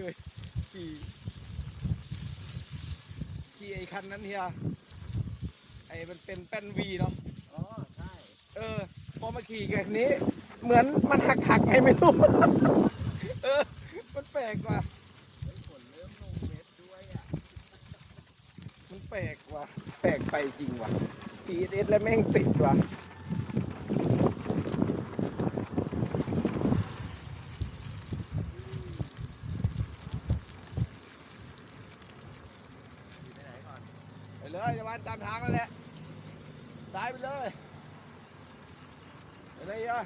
สลิปเคยขี่ขี่ไอ้คันนั้นเฮียไอ้มันเป็นแป้นวีเนาะอ๋อใช่ เออ พอมาขี่กันนี้ เหมือนมันหักหักๆไงไม่รู้เออ มันแปลกว่ะเฮ้ยฝนเริ่มลงเม็ดด้วยอะ มันแปลกว่ะแปลกไปจริงว่ะ PSS แล้วแม่งติดว่ะ ไปไหนก่อน ไป เลยจะมาตามทางนั่นแหละซ้ายไปเลยไปเลยอะ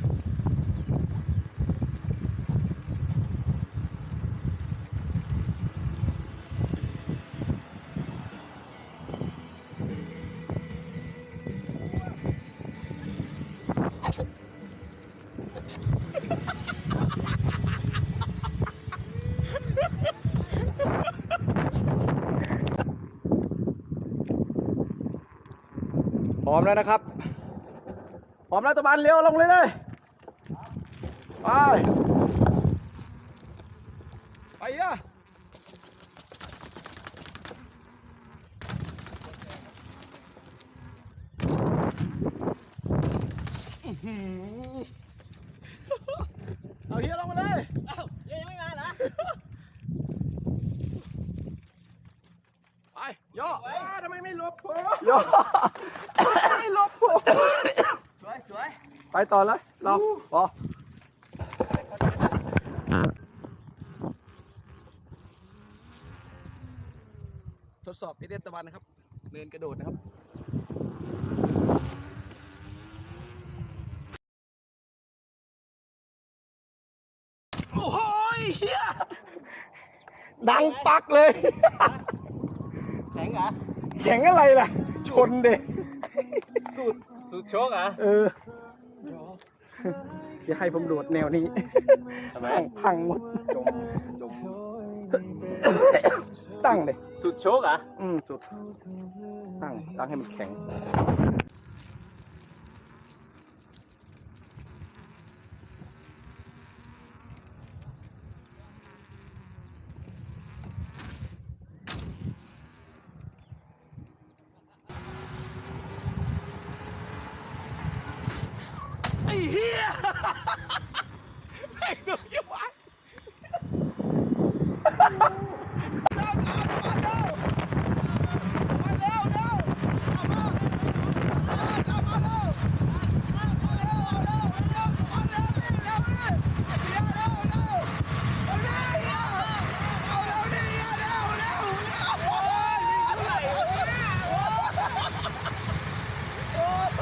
พร้อมแล้วนะครับ พร้อมแล้วตะบันเลี้ยวลงเลยเลยไปไปอะอื้อหือเอาเฮียลงมาเลยเอ้ายังไม่มาเหรอ ไปย่อว้าทำไมไม่ลบผมย่อ ไม่ลบผม สวยสวย ไปต่อเลยเราพอทดสอบเอเดนตะวันนะครับ เนินกระโดดนะครับโอ้โหเฮียดังปักเลย แข็งเหรอแข็งอะไรล่ะ ชนเด็กสุดสุดโชคเหรอเออ อย่าให้ผมโดดแนวนี้ ทำไมพังพังหมด จมจมตั้งเลยสุดโชคเหรออืมสุด ตั้ง ตั้งให้มันแข็ง ไอ้เหี้ยไอ้ดูยังไงเร็วตามมาเร็วมาเร็วเร็วตามมาตามมาเร็วตามมาเร็วเร็วเร็วเร็วตามมาเร็วนี่เร็วนี่เร็วเร็วเร็วเอาดิเอาเร็วดิเร็วเร็วเร็วโอ้ยเท่าไหร่วะเนี่ยโอ้โห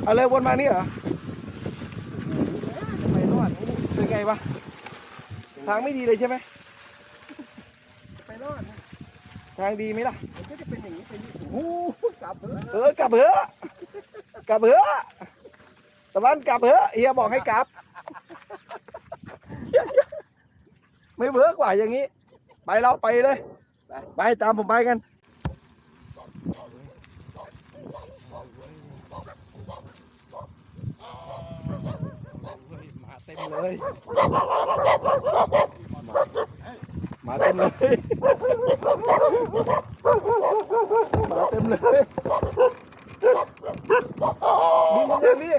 เอาเลยวนมานี่เหรอไปรอดนี่เป็นไงวะทางไม่ดีเลยใช่ไหมไปรอดทางดีไหมล่ะมันก็จะเป็นอย่างนี้ไปนี่โอ้โหกลับเถอะเออกลับเถอะกลับเถอะตะวันกลับเถอะเฮียบอกให้กลับ ไม่เวิร์กกว่าอย่างนี้ ไปเราไปเลย ไปตามผมไปกัน มาเต็มเลย มาเต็มเลย มาเต็มเลยมีมันยังพี่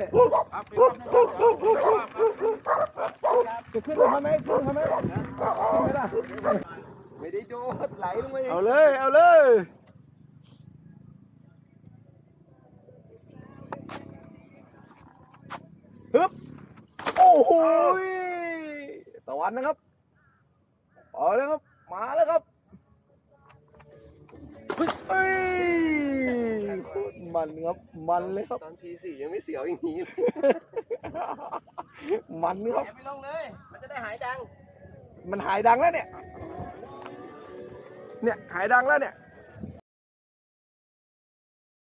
จะขึ้นไปทำไมขึ้นทำไมขึ้นไหมล่ะ ไม่ได้โดดไหลลงมา เอาเลย เอาเลยฮึบ โอ้โหยมันนะครับเอาเลยครับ มาแล้วครับเฮ้ยโคตรมันครับ มันเลยครับ ตอนทีสี่ยังไม่เสียวอย่างนี้เลยมันครับอย่าไปลงเลย มันจะได้หายดัง มันหายดังแล้วเนี่ย เนี่ยหายดังแล้วเนี่ย